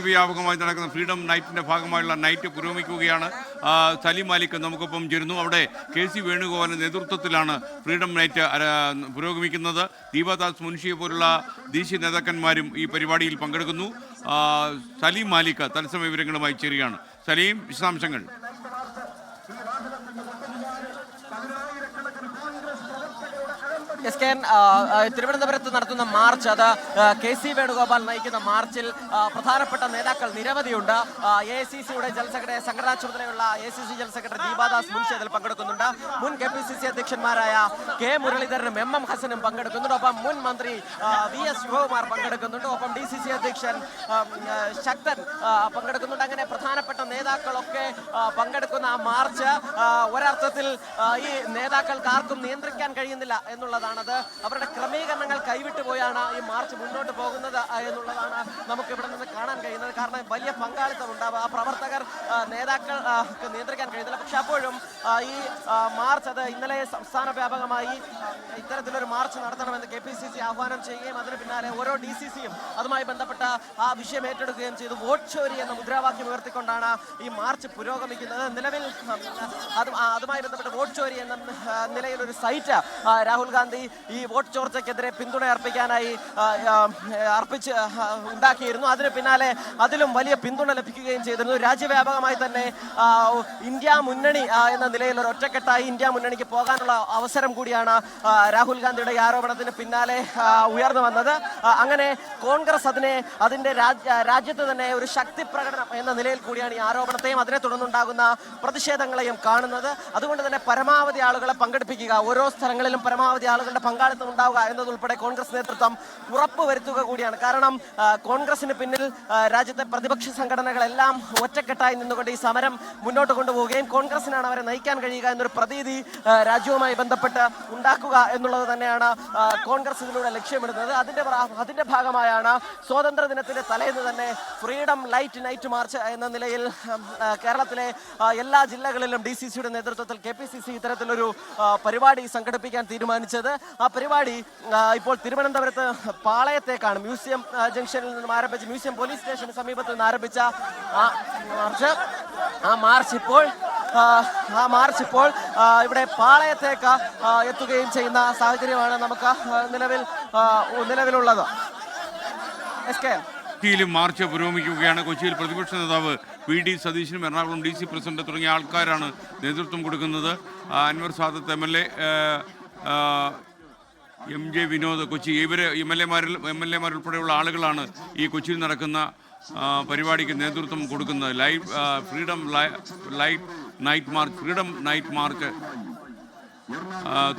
വ്യാപകമായി നടക്കുന്ന ഫ്രീഡം നൈറ്റിന്റെ ഭാഗമായുള്ള നൈറ്റ് പുരോഗമിക്കുകയാണ്. സലീം മാലിക് നമുക്കൊപ്പം ചേരുന്നു. അവിടെ കെ സി വേണുഗോപാലിന്റെ നേതൃത്വത്തിലാണ് ഫ്രീഡം നൈറ്റ് പുരോഗമിക്കുന്നത്. ദീപദാസ് മുൻഷിയെ പോലുള്ള ദേശീയ നേതാക്കന്മാരും ഈ പരിപാടിയിൽ പങ്കെടുക്കുന്നു. സലീം മാലിക് തത്സമയ വിവരങ്ങളുമായി ചേരുകയാണ്. സലീം വിശദാംശങ്ങൾ. എസ് കെ ആ, ആ, തിരുവനന്തപുരത്ത് നടത്തുന്ന മാർച്ച് അത് കെ സി വേണുഗോപാൽ നയിക്കുന്ന മാർച്ചിൽ പ്രധാനപ്പെട്ട നേതാക്കൾ നിരവധിയുണ്ട്. എ സി സിയുടെ ജനറൽ സെക്രട്ടറി സംഘടനാ ചുമതലയുള്ള A C C general secretary Deepa Das Munshi അതിൽ പങ്കെടുക്കുന്നുണ്ട്. മുൻ കെ പി സി സി അധ്യക്ഷന്മാരായ കെ മുരളീധരനും എം എം ഹസനും പങ്കെടുക്കുന്നുണ്ട്. ഒപ്പം മുൻ മന്ത്രി വി എസ് ശിവകുമാർ പങ്കെടുക്കുന്നുണ്ട്. ഒപ്പം ഡി സി സി അധ്യക്ഷൻ ശക്തൻ പങ്കെടുക്കുന്നുണ്ട്. അങ്ങനെ പ്രധാനപ്പെട്ട നേതാക്കളൊക്കെ പങ്കെടുക്കുന്ന ആ മാർച്ച് ഒരർത്ഥത്തിൽ ഈ നേതാക്കൾക്ക് ആർക്കും നിയന്ത്രിക്കാൻ കഴിയുന്നില്ല എന്നുള്ളതാണത് അവരുടെ ക്രമീകരണങ്ങൾ കൈവിട്ടു പോയാണ് ഈ മാർച്ച് മുന്നോട്ട് പോകുന്നത് എന്നുള്ളതാണ് നമുക്ക് ഇവിടെ നിന്ന് കാണാൻ കഴിയുന്നത്. കാരണം വലിയ പങ്കാളിത്തം ഉണ്ടാവുക ആ പ്രവർത്തകർ നേതാക്കൾക്ക് നിയന്ത്രിക്കാൻ കഴിയുന്നില്ല. പക്ഷെ അപ്പോഴും ഈ മാർച്ച് അത് ഇന്നലെ സംസ്ഥാന വ്യാപകമായി ഇത്തരത്തിലൊരു മാർച്ച് നടത്തണമെന്ന് കെ പി സി സി ആഹ്വാനം ചെയ്യുകയും അതിന് പിന്നാലെ ഓരോ ഡി സി സിയും അതുമായി ബന്ധപ്പെട്ട ആ വിഷയം ഏറ്റെടുക്കുകയും ചെയ്തു. വോട്ട് ചോരി എന്ന മുദ്രാവാക്യം ഉയർത്തിക്കൊണ്ടാണ് ഈ മാർച്ച് പുരോഗമിക്കുന്നത്. നിലവിൽ അത് അതുമായി ബന്ധപ്പെട്ട് വോട്ട് ചോരി എന്ന നിലയിൽ ഒരു സൈറ്റ് രാഹുൽ ഗാന്ധി ഈ വോട്ട് ചോർച്ചയ്ക്കെതിരെ പിന്തുണ അർപ്പിക്കാനായി അർപ്പിച്ച് ഉണ്ടാക്കിയിരുന്നു. അതിന് പിന്നാലെ അതിലും വലിയ പിന്തുണ ലഭിക്കുകയും ചെയ്തിരുന്നു. രാജ്യവ്യാപകമായി തന്നെ ഇന്ത്യ മുന്നണി എന്ന നിലയിൽ ഒരു ഒറ്റക്കെട്ടായി ഇന്ത്യ മുന്നണിക്ക് പോകാനുള്ള അവസരം കൂടിയാണ് രാഹുൽ ഗാന്ധിയുടെ ഈ ആരോപണത്തിന് പിന്നാലെ ഉയർന്നു വന്നത്. അങ്ങനെ കോൺഗ്രസ് അതിനെ അതിന്റെ രാജ്യ- രാജ്യത്ത് തന്നെ ഒരു ശക്തി പ്രകടനം എന്ന നിലയിൽ കൂടിയാണ് ഈ ആരോപണത്തെയും അതിനെ തുടർന്നുണ്ടാകുന്ന പ്രതിഷേധങ്ങളെയും കാണുന്നത്. അതുകൊണ്ട് തന്നെ പരമാവധി ആളുകളെ പങ്കെടുപ്പിക്കുക ഓരോ സ്ഥലങ്ങളിലും പരമാവധി ആളുകളുടെ പങ്കാളിത്തം ഉണ്ടാവുക എന്നതുൾപ്പെടെ കോൺഗ്രസ് നേതൃത്വം ഉറപ്പുവരുത്തുക കൂടിയാണ്. കാരണം കോൺഗ്രസിന് പിന്നിൽ ആ, രാജ്യത്തെ പ്രതിപക്ഷ സംഘടനകളെല്ലാം ഒറ്റക്കെട്ടായി നിന്നുകൊണ്ട് ഈ സമരം മുന്നോട്ട് കൊണ്ടുപോവുകയും കോൺഗ്രസിനാണ് അവരെ നയിക്കാൻ കഴിയുക എന്നൊരു പ്രതീതി രാജ്യവുമായി ബന്ധപ്പെട്ട് ഉണ്ടാക്കുക എന്നുള്ളത് തന്നെയാണ് കോൺഗ്രസ് ഇതിലൂടെ ലക്ഷ്യമിടുന്നത്. അതിന്റെ അതിന്റെ ഭാഗമായാണ് സ്വാതന്ത്ര്യ ദിനത്തിന്റെ തലേന്ന് തന്നെ ഫ്രീഡം ലൈറ്റ് നൈറ്റ് മാർച്ച് എന്ന നിലയിൽ കേരളത്തിലെ എല്ലാ ജില്ലകളിലും ഡി സി സിയുടെ നേതൃത്വത്തിൽ കെ പി സി സി ഇത്തരത്തിലൊരു പരിപാടി സംഘടിപ്പിക്കാൻ തീരുമാനിച്ചത്. ആ പരിപാടി ഇപ്പോൾ തിരുവനന്തപുരത്ത് പാളയത്തേക്കാണ് മ്യൂസിയം ജംഗ്ഷനിൽ നിന്നും ആരംഭിച്ച് മ്യൂസിയം പോലീസ് സ്റ്റേഷന് സമീപത്ത് നിന്ന് ആരംഭിച്ച ആ മാർച്ച് ആ മാർച്ച് ഇപ്പോൾ ആ, മാർച്ച് ഇപ്പോൾ ഇവിടെ പാളയത്തേക്ക് എത്തുകയും ചെയ്യുന്ന സാഹചര്യമാണ് നമുക്ക് നിലവിൽ നിലവിലുള്ളത്. എസ് കെ കൊച്ചിയിലും മാർച്ച് പുരോഗമിക്കുകയാണ്. കൊച്ചിയിൽ പ്രതിപക്ഷ നേതാവ് വി ഡി സതീശനും എറണാകുളം ഡി സി പ്രസിഡന്റ് തുടങ്ങിയ ആൾക്കാരാണ് നേതൃത്വം കൊടുക്കുന്നത്. Anwar Sadath M L A M J Vinod Kochi ഇവർ എം എൽ എമാരിൽ എം എൽ എമാർ ഉൾപ്പെടെയുള്ള ആളുകളാണ് ഈ കൊച്ചിയിൽ നടക്കുന്ന പരിപാടിക്ക് നേതൃത്വം കൊടുക്കുന്നത്. Live freedom light night march freedom night march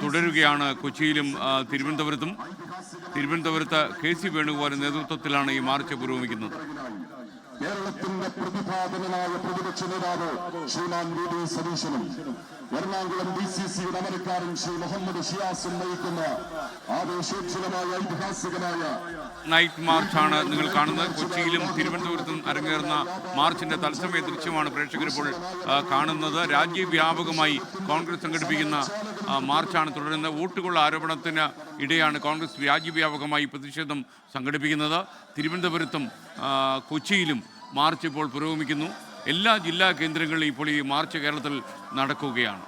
തുടരുകയാണ് കൊച്ചിയിലും തിരുവനന്തപുരത്തും. തിരുവനന്തപുരത്ത് കെ സി വേണുഗോപാലിന്റെ നേതൃത്വത്തിലാണ് ഈ മാർച്ച് പുരോഗമിക്കുന്നത്. കേരളത്തിന്റെ പ്രതിപാദനനായ പ്രതിപക്ഷ നേതാവ് ശ്രീമാൻ വി ഡി സതീശനും. എറണാകുളം ഡി സി സി അമരക്കാരൻ ശ്രീ മുഹമ്മദ് ഷിയാസും നയിക്കുന്ന ആവേശോജ്വലമായ ഐതിഹാസികമായ നൈറ്റ് മാർച്ചാണ് നിങ്ങൾ കാണുന്നത്. കൊച്ചിയിലും തിരുവനന്തപുരത്തും അരങ്ങേറുന്ന മാർച്ചിന്റെ തത്സമയ ദൃശ്യമാണ് പ്രേക്ഷകരിപ്പോൾ കാണുന്നത്. രാജ്യവ്യാപകമായി കോൺഗ്രസ് സംഘടിപ്പിക്കുന്ന മാർച്ചാണ് തുടരുന്നത്. വോട്ടുകളുടെ ആരോപണത്തിന് ഇടെയാണ് കോൺഗ്രസ് രാജ്യവ്യാപകമായി പ്രതിഷേധം സംഘടിപ്പിക്കുന്നത്. തിരുവനന്തപുരത്തും കൊച്ചിയിലും മാർച്ച് ഇപ്പോൾ പുരോഗമിക്കുന്നു. എല്ലാ ജില്ലാ കേന്ദ്രങ്ങളിലും ഇപ്പോൾ ഈ മാർച്ച് കേരളത്തിൽ നടക്കുകയാണ്.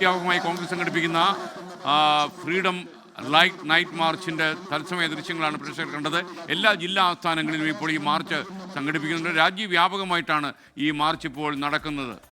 വ്യാപകമായി കോൺഗ്രസ് സംഘടിപ്പിക്കുന്ന ഫ്രീഡം ലൈറ്റ് നൈറ്റ് മാർച്ചിന്റെ തത്സമയ ദൃശ്യങ്ങളാണ് പ്രേക്ഷകർ കണ്ടത്. എല്ലാ ജില്ലാ ആസ്ഥാനങ്ങളിലും ഇപ്പോൾ ഈ മാർച്ച് സംഘടിപ്പിക്കുന്നുണ്ട്. രാജ്യവ്യാപകമായിട്ടാണ് ഈ മാർച്ച് ഇപ്പോൾ നടക്കുന്നത്.